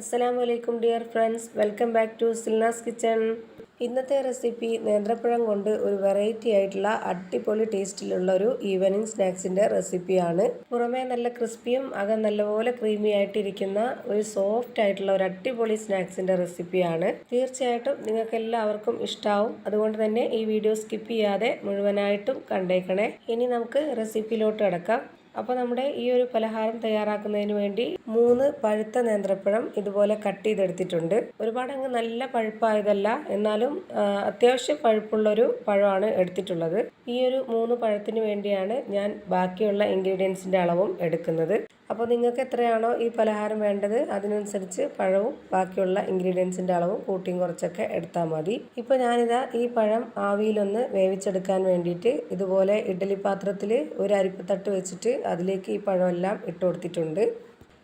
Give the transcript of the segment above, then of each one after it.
അസ്സലാമു വലൈക്കും dear friends. Welcome back to Silnas kitchen. ഇന്നത്തെ റെസിപ്പി നേന്ത്രപ്പഴം കൊണ്ട് ഒരു വെറൈറ്റി ആയിട്ടുള്ള അടിപൊളി ടേസ്റ്റിലുള്ള ഒരു ഈവനിങ് സ്നാക്സിന്റെ റെസിപ്പിയാണ്. പുറമേ നല്ല ക്രിസ്പിയും അകം നല്ലപോലെ ക്രീമി ആയിട്ടിരിക്കുന്ന ഒരു സോഫ്റ്റ് ആയിട്ടുള്ള ഒരു അടിപൊളി സ്നാക്സിന്റെ റെസിപ്പിയാണ്. തീർച്ചയായിട്ടും നിങ്ങൾക്ക് എല്ലാവർക്കും ഇഷ്ടാവും. അതുകൊണ്ട് തന്നെ ഈ വീഡിയോ സ്കിപ്പ് ചെയ്യാതെ മുഴുവനായിട്ടും കണ്ടേക്കണേ. ഇനി നമുക്ക് റെസിപ്പിയിലോട്ട് കിടക്കാം. അപ്പോൾ നമ്മുടെ ഈ ഒരു പലഹാരം തയ്യാറാക്കുന്നതിന് വേണ്ടി മൂന്ന് പഴുത്ത നേന്ത്രപ്പഴം ഇതുപോലെ കട്ട് ചെയ്തെടുത്തിട്ടുണ്ട്. ഒരുപാട് അങ്ങ് നല്ല പഴുപ്പായതല്ല എന്നാലും അത്യാവശ്യം പഴുപ്പുള്ളൊരു പഴമാണ് എടുത്തിട്ടുള്ളത്. ഈ ഒരു മൂന്ന് പഴത്തിന് വേണ്ടിയാണ് ഞാൻ ബാക്കിയുള്ള ഇൻഗ്രീഡിയൻസിന്റെ അളവും എടുക്കുന്നത്. അപ്പോൾ നിങ്ങൾക്ക് എത്രയാണോ ഈ പലഹാരം വേണ്ടത് അതിനനുസരിച്ച് പഴവും ബാക്കിയുള്ള ഇൻഗ്രീഡിയൻസിന്റെ അളവും കൂട്ടിയും കുറച്ചൊക്കെ എടുത്താൽ മതി. ഇപ്പോൾ ഞാനിതാ ഈ പഴം ആവിയിലൊന്ന് വേവിച്ചെടുക്കാൻ വേണ്ടിയിട്ട് ഇതുപോലെ ഇഡ്ഡലി പാത്രത്തിൽ ഒരു അരിപ്പത്തട്ട് വെച്ചിട്ട് അതിലേക്ക് ഈ പഴമെല്ലാം ഇട്ട് കൊടുത്തിട്ടുണ്ട്.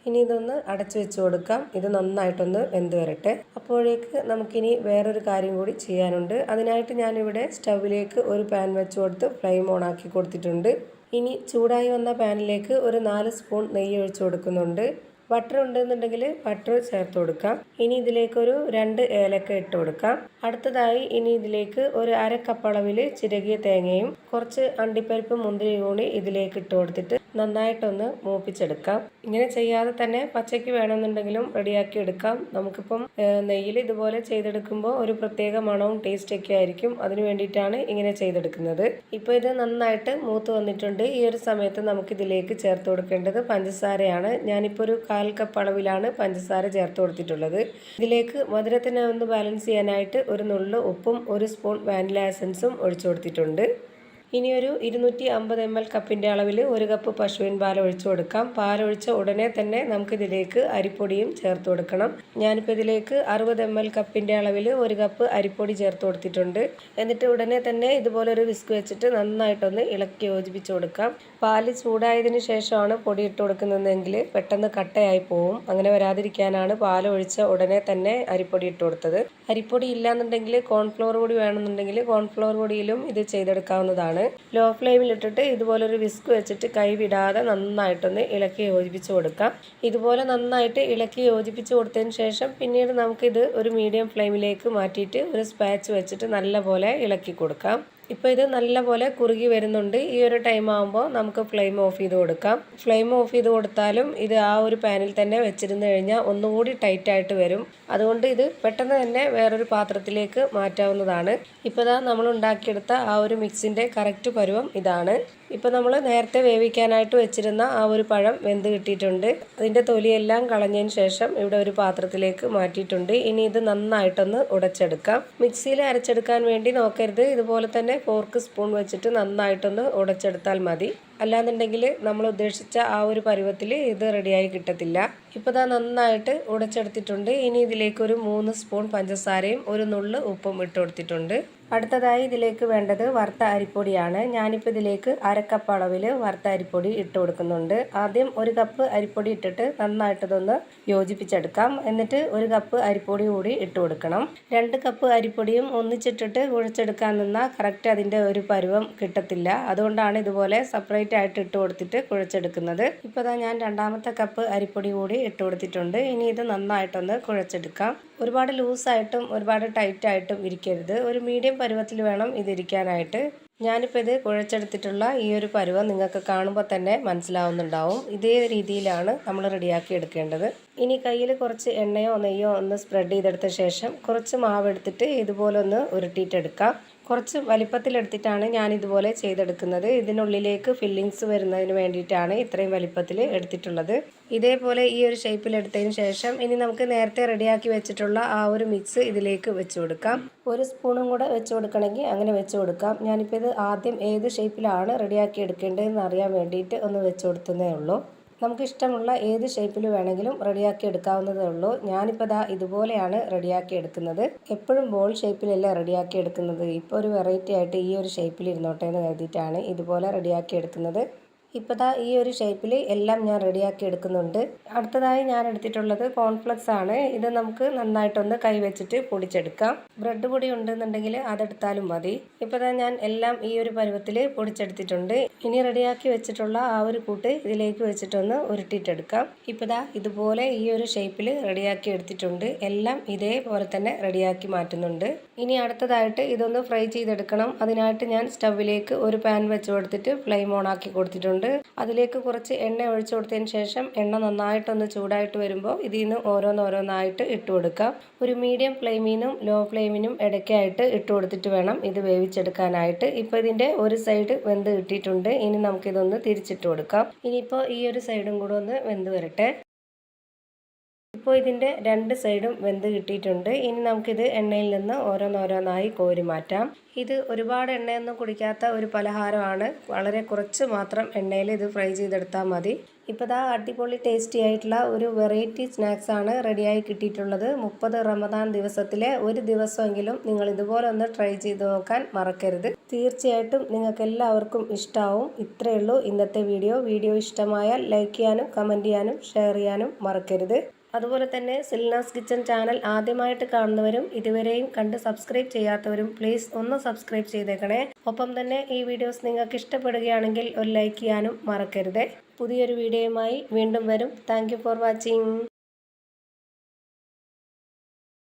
ഇനി ഇതൊന്ന് അടച്ചു വെച്ച് കൊടുക്കാം. ഇത് നന്നായിട്ടൊന്ന് വെന്ത് വരട്ടെ. അപ്പോഴേക്ക് നമുക്കിനി വേറൊരു കാര്യം കൂടി ചെയ്യാനുണ്ട്. അതിനായിട്ട് ഞാനിവിടെ സ്റ്റൗവിലേക്ക് ഒരു പാൻ വെച്ച് കൊടുത്ത് ഫ്ലെയിം ഓൺ ആക്കി കൊടുത്തിട്ടുണ്ട്. ഇനി ചൂടായി വന്ന പാനിലേക്ക് ഒരു നാല് സ്പൂൺ നെയ്യ് ഒഴിച്ചു കൊടുക്കുന്നുണ്ട്. ബട്ടർ ഉണ്ടെന്നുണ്ടെങ്കിൽ ബട്ടർ ചേർത്ത് കൊടുക്കാം. ഇനി ഇതിലേക്ക് ഒരു രണ്ട് ഏലക്ക ഇട്ട് കൊടുക്കാം. അടുത്തതായി ഇനി ഇതിലേക്ക് ഒരു അര കപ്പ് അളവിൽ ചിരകിയ തേങ്ങയും കുറച്ച് അണ്ടിപ്പരിപ്പ് മുന്തിരി കൂടി ഇതിലേക്ക് ഇട്ട് കൊടുത്തിട്ട് നന്നായിട്ടൊന്ന് മൂപ്പിച്ചെടുക്കാം. ഇങ്ങനെ ചെയ്യാതെ തന്നെ പച്ചയ്ക്ക് വേണമെന്നുണ്ടെങ്കിലും റെഡിയാക്കി എടുക്കാം. നമുക്കിപ്പം നെയ്യിൽ ഇതുപോലെ ചെയ്തെടുക്കുമ്പോൾ ഒരു പ്രത്യേക മണവും ടേസ്റ്റൊക്കെ ആയിരിക്കും. അതിന് വേണ്ടിയിട്ടാണ് ഇങ്ങനെ ചെയ്തെടുക്കുന്നത്. ഇപ്പോൾ ഇത് നന്നായിട്ട് മൂത്ത് വന്നിട്ടുണ്ട്. ഈ ഒരു സമയത്ത് നമുക്ക് ഇതിലേക്ക് ചേർത്ത് കൊടുക്കേണ്ടത് പഞ്ചസാരയാണ്. ഞാനിപ്പോൾ ഒരു കാൽ കപ്പ് അളവിലാണ് പഞ്ചസാര ചേർത്ത് കൊടുത്തിട്ടുള്ളത്. ഇതിലേക്ക് മധുരത്തിനെ ഒന്ന് ബാലൻസ് ചെയ്യാനായിട്ട് ഒരു നുള്ളു ഉപ്പും ഒരു സ്പൂൺ വാനില എസൻസും ഒഴിച്ചു കൊടുത്തിട്ടുണ്ട്. ഇനി ഒരു ഇരുന്നൂറ്റി അമ്പത് എം എൽ കപ്പിന്റെ അളവിൽ ഒരു കപ്പ് പശുവിൻ പാൽ ഒഴിച്ചു കൊടുക്കാം. പാൽ പാലൊഴിച്ച ഉടനെ തന്നെ നമുക്കിതിലേക്ക് അരിപ്പൊടിയും ചേർത്ത് കൊടുക്കണം. ഞാനിപ്പോൾ ഇതിലേക്ക് അറുപത് എം എൽ കപ്പിന്റെ അളവിൽ ഒരു കപ്പ് അരിപ്പൊടി ചേർത്ത് കൊടുത്തിട്ടുണ്ട്. എന്നിട്ട് ഉടനെ തന്നെ ഇതുപോലെ ഒരു വിസ്ക് വെച്ചിട്ട് നന്നായിട്ടൊന്ന് ഇളക്കി യോജിപ്പിച്ച് കൊടുക്കാം. പാൽ ചൂടായതിന് ശേഷമാണ് പൊടി ഇട്ട് കൊടുക്കുന്നതെങ്കിൽ പെട്ടെന്ന് കട്ടയായി പോവും. അങ്ങനെ വരാതിരിക്കാനാണ് പാൽ ഒഴിച്ച ഉടനെ തന്നെ അരിപ്പൊടി ഇട്ട് കൊടുത്തത്. അരിപ്പൊടി ഇല്ലാന്നുണ്ടെങ്കിൽ കോൺഫ്ലോർ പൊടി വേണമെന്നുണ്ടെങ്കിൽ കോൺഫ്ലോർ പൊടിയിലും ഇത് ചെയ്തെടുക്കാവുന്നതാണ്. ലോ ഫ്ലെയിമിൽ ഇട്ടിട്ട് ഇതുപോലെ ഒരു വിസ്ക് വെച്ചിട്ട് കൈവിടാതെ നന്നായിട്ടൊന്ന് ഇളക്കി യോജിപ്പിച്ച് കൊടുക്കാം. ഇതുപോലെ നന്നായിട്ട് ഇളക്കി യോജിപ്പിച്ച് കൊടുത്തതിന് ശേഷം പിന്നീട് നമുക്കിത് ഒരു മീഡിയം ഫ്ലെയിമിലേക്ക് മാറ്റിയിട്ട് ഒരു സ്പാച്ച് വെച്ചിട്ട് നല്ലപോലെ ഇളക്കി കൊടുക്കാം. ഇപ്പോൾ ഇത് നല്ലപോലെ കുറുകി വരുന്നുണ്ട്. ഈ ഒരു ടൈം ആകുമ്പോൾ നമുക്ക് ഫ്ലെയിം ഓഫ് ചെയ്ത് കൊടുക്കാം. ഫ്ലെയിം ഓഫ് ചെയ്ത് കൊടുത്താലും ഇത് ആ ഒരു പാനിൽ തന്നെ വെച്ചിരുന്ന് കഴിഞ്ഞാൽ ഒന്നുകൂടി ടൈറ്റായിട്ട് വരും. അതുകൊണ്ട് ഇത് പെട്ടെന്ന് തന്നെ വേറൊരു പാത്രത്തിലേക്ക് മാറ്റാവുന്നതാണ്. ഇപ്പോൾ ഇതാ നമ്മൾ ഉണ്ടാക്കിയെടുത്ത ആ ഒരു മിക്സിന്റെ കറക്റ്റ് പരുവം ഇതാണ്. ഇപ്പോൾ നമ്മൾ നേരത്തെ വേവിക്കാനായിട്ട് വെച്ചിരുന്ന ആ ഒരു പഴം വെന്ത് കിട്ടിയിട്ടുണ്ട്. അതിന്റെ തൊലിയെല്ലാം കളഞ്ഞതിന് ശേഷം ഇവിടെ ഒരു പാത്രത്തിലേക്ക് മാറ്റിയിട്ടുണ്ട്. ഇനി ഇത് നന്നായിട്ടൊന്ന് ഉടച്ചെടുക്കാം. മിക്സിയിൽ അരച്ചെടുക്കാൻ വേണ്ടി നോക്കരുത്. ഇതുപോലെ തന്നെ ഫോർക്ക് സ്പൂൺ വെച്ചിട്ട് നന്നായിട്ടൊന്ന് ഉടച്ചെടുത്താൽ മതി. അല്ലാന്നുണ്ടെങ്കിൽ നമ്മൾ ഉദ്ദേശിച്ച ആ ഒരു പരുവത്തിൽ ഇത് റെഡിയായി കിട്ടത്തില്ല. ഇപ്പോൾ ഇതാ നന്നായിട്ട് ഉടച്ചെടുത്തിട്ടുണ്ട്. ഇനി ഇതിലേക്ക് ഒരു മൂന്ന് സ്പൂൺ പഞ്ചസാരയും ഒരു നുള്ള് ഉപ്പും ഇട്ട് കൊടുത്തിട്ടുണ്ട്. അടുത്തതായി ഇതിലേക്ക് വേണ്ടത് വറുത്ത അരിപ്പൊടിയാണ്. ഞാനിപ്പോൾ ഇതിലേക്ക് അരക്കപ്പ് അളവിൽ വറുത്ത അരിപ്പൊടി ഇട്ട് കൊടുക്കുന്നുണ്ട്. ആദ്യം ഒരു കപ്പ് അരിപ്പൊടി ഇട്ടിട്ട് നന്നായിട്ടതൊന്ന് യോജിപ്പിച്ചെടുക്കാം. എന്നിട്ട് ഒരു കപ്പ് അരിപ്പൊടി കൂടി ഇട്ട് കൊടുക്കണം. രണ്ട് കപ്പ് അരിപ്പൊടിയും ഒന്നിച്ചിട്ടിട്ട് കുഴച്ചെടുക്കാൻ നിന്നാൽ കറക്റ്റ് അതിന്റെ ഒരു പരുവം കിട്ടത്തില്ല. അതുകൊണ്ടാണ് ഇതുപോലെ സെപ്പറേറ്റ് ആയിട്ട് ഇട്ട് കൊടുത്തിട്ട് കുഴച്ചെടുക്കുന്നത്. ഇപ്പോൾ ഇതാ ഞാൻ രണ്ടാമത്തെ കപ്പ് അരിപ്പൊടി കൂടി ഇട്ട് കൊടുത്തിട്ടുണ്ട്. ഇനി ഇത് നന്നായിട്ടൊന്ന് കുഴച്ചെടുക്കാം. ഒരുപാട് ലൂസായിട്ടും ഒരുപാട് ടൈറ്റായിട്ടും ഇരിക്കരുത്. ഒരു മീഡിയം പരുവത്തിൽ വേണം ഇതിരിക്കാനായിട്ട് ഞാനിപ്പോൾ ഇത് കുഴച്ചെടുത്തിട്ടുള്ള ഈ ഒരു പരുവം നിങ്ങൾക്ക് കാണുമ്പോൾ തന്നെ മനസ്സിലാവുന്നുണ്ടാവും. ഇതേ രീതിയിലാണ് നമ്മൾ റെഡിയാക്കി എടുക്കേണ്ടത്. ഇനി കയ്യിൽ കുറച്ച് എണ്ണയോ നെയ്യോ ഒന്ന് സ്പ്രെഡ് ചെയ്തെടുത്ത ശേഷം കുറച്ച് മാവ് എടുത്തിട്ട് ഇതുപോലെ ഒന്ന് ഉരുട്ടിയിട്ടെടുക്കാം. കുറച്ച് വലിപ്പത്തിലെടുത്തിട്ടാണ് ഞാൻ ഇതുപോലെ ചെയ്തെടുക്കുന്നത്. ഇതിനുള്ളിലേക്ക് ഫില്ലിങ്സ് വരുന്നതിന് വേണ്ടിയിട്ടാണ് ഇത്രയും വലിപ്പത്തിൽ എടുത്തിട്ടുള്ളത്. ഇതേപോലെ ഈ ഒരു ഷേപ്പിൽ എടുത്തതിന് ശേഷം ഇനി നമുക്ക് നേരത്തെ റെഡിയാക്കി വെച്ചിട്ടുള്ള ആ ഒരു മിക്സ് ഇതിലേക്ക് വെച്ച് കൊടുക്കാം. ഒരു സ്പൂണും കൂടെ വെച്ച് കൊടുക്കണമെങ്കിൽ അങ്ങനെ വെച്ച് കൊടുക്കാം. ഞാനിപ്പോൾ ഇത് ആദ്യം ഏത് ഷേപ്പിലാണ് റെഡിയാക്കി എടുക്കേണ്ടതെന്ന് അറിയാൻ വേണ്ടിയിട്ട് ഒന്ന് വെച്ച് കൊടുത്തതേ ഉള്ളൂ. നമുക്ക് ഇഷ്ടമുള്ള ഏത് ഷേപ്പിൽ വേണമെങ്കിലും റെഡിയാക്കി എടുക്കാവുന്നതേ ഉള്ളൂ. ഞാനിപ്പോൾ ദാ ഇതുപോലെയാണ് റെഡിയാക്കി എടുക്കുന്നത്. എപ്പോഴും ബോൾ ഷേപ്പിലല്ല റെഡിയാക്കി എടുക്കുന്നത്? ഇപ്പോൾ ഒരു വെറൈറ്റി ആയിട്ട് ഈ ഒരു ഷേപ്പിൽ ഇരുന്നോട്ടെ എന്ന് കരുതിയിട്ടാണ് ഇതുപോലെ റെഡിയാക്കി എടുക്കുന്നത്. ഇപ്പോൾ ഈ ഒരു ഷേപ്പിൽ എല്ലാം ഞാൻ റെഡിയാക്കി എടുക്കുന്നുണ്ട്. അടുത്തതായി ഞാൻ എടുത്തിട്ടുള്ളത് കോൺഫ്ലക്സ് ആണ്. ഇത് നമുക്ക് നന്നായിട്ടൊന്ന് കൈവച്ചിട്ട് പൊടിച്ചെടുക്കാം. ബ്രെഡ് പൊടി ഉണ്ടെന്നുണ്ടെങ്കിൽ അതെടുത്താലും മതി. ഇപ്പോൾ ഞാൻ എല്ലാം ഈ ഒരു പരുവത്തിൽ പൊടിച്ചെടുത്തിട്ടുണ്ട്. ഇനി റെഡിയാക്കി വെച്ചിട്ടുള്ള ആ ഒരു കൂട്ട് ഇതിലേക്ക് വെച്ചിട്ടൊന്ന് ഉരുട്ടിയിട്ടെടുക്കാം. ഇപ്പോൾ ദാ ഇതുപോലെ ഈ ഒരു ഷേപ്പിൽ റെഡിയാക്കി എടുത്തിട്ടുണ്ട്. എല്ലാം ഇതേപോലെ തന്നെ റെഡിയാക്കി മാറ്റുന്നുണ്ട്. ഇനി അടുത്തതായിട്ട് ഇതൊന്ന് ഫ്രൈ ചെയ്തെടുക്കണം. അതിനായിട്ട് ഞാൻ സ്റ്റവിലേക്ക് ഒരു പാൻ വെച്ച് കൊടുത്തിട്ട് ഫ്ലെയിം ഓൺ ആക്കി കൊടുത്തിട്ടുണ്ട്. അതിലേക്ക് കുറച്ച് എണ്ണ ഒഴിച്ചു കൊടുത്തതിന് ശേഷം എണ്ണ നന്നായിട്ടൊന്ന് ചൂടായിട്ട് വരുമ്പോൾ ഇതിൽ നിന്ന് ഓരോന്നോരോന്നായിട്ട് ഇട്ട് കൊടുക്കാം. ഒരു മീഡിയം ഫ്ലെയിമിനും ലോ ഫ്ലെയിമിനും ഇടയ്ക്കായിട്ട് ഇട്ട് കൊടുത്തിട്ട് വേണം ഇത് വേവിച്ചെടുക്കാനായിട്ട്. ഇപ്പോൾ ഇതിന്റെ ഒരു സൈഡ് വെന്ത് കിട്ടിയിട്ടുണ്ട്. ഇനി നമുക്കിതൊന്ന് തിരിച്ചിട്ട് കൊടുക്കാം. ഇനിയിപ്പോൾ ഈ ഒരു സൈഡും കൂടെ ഒന്ന് വെന്ത് വരട്ടെ. ഇപ്പോൾ ഇതിന്റെ രണ്ട് സൈഡും വെന്ത് കിട്ടിയിട്ടുണ്ട്. ഇനി നമുക്കിത് എണ്ണയിൽ നിന്ന് ഓരോന്നോരോന്നായി കോരി മാറ്റാം. ഇത് ഒരുപാട് എണ്ണയൊന്നും കുടിക്കാത്ത ഒരു പലഹാരമാണ്. വളരെ കുറച്ച് മാത്രം എണ്ണയിൽ ഇത് ഫ്രൈ ചെയ്തെടുത്താൽ മതി. ഇപ്പോൾ ദാ അടിപൊളി ടേസ്റ്റി ആയിട്ടുള്ള ഒരു വെറൈറ്റി സ്നാക്സ് ആണ് റെഡിയായി കിട്ടിയിട്ടുള്ളത്. മുപ്പത് റമദാൻ ദിവസത്തിലെ ഒരു ദിവസമെങ്കിലും നിങ്ങൾ ഇതുപോലെ ഒന്ന് ട്രൈ ചെയ്ത് നോക്കാൻ മറക്കരുത്. തീർച്ചയായിട്ടും നിങ്ങൾക്ക് എല്ലാവർക്കും ഇഷ്ടമാവും ഇത്രയേ ഉള്ളൂ ഇന്നത്തെ വീഡിയോ. വീഡിയോ ഇഷ്ടമായാൽ ലൈക്ക് ചെയ്യാനും കമന്റ് ചെയ്യാനും ഷെയർ ചെയ്യാനും മറക്കരുത്. അതുപോലെ തന്നെ സിൽനാസ് കിച്ചൺ ചാനൽ ആദ്യമായിട്ട് കാണുന്നവരും ഇതുവരെയും കണ്ട് സബ്സ്ക്രൈബ് ചെയ്യാത്തവരും പ്ലീസ് ഒന്ന് സബ്സ്ക്രൈബ് ചെയ്തേക്കണേ. ഒപ്പം തന്നെ ഈ വീഡിയോസ് നിങ്ങൾക്ക് ഇഷ്ടപ്പെടുകയാണെങ്കിൽ ഒരു ലൈക്ക് ചെയ്യാനും മറക്കരുത്. പുതിയൊരു വീഡിയോയുമായി വീണ്ടും വരും. Thank for watching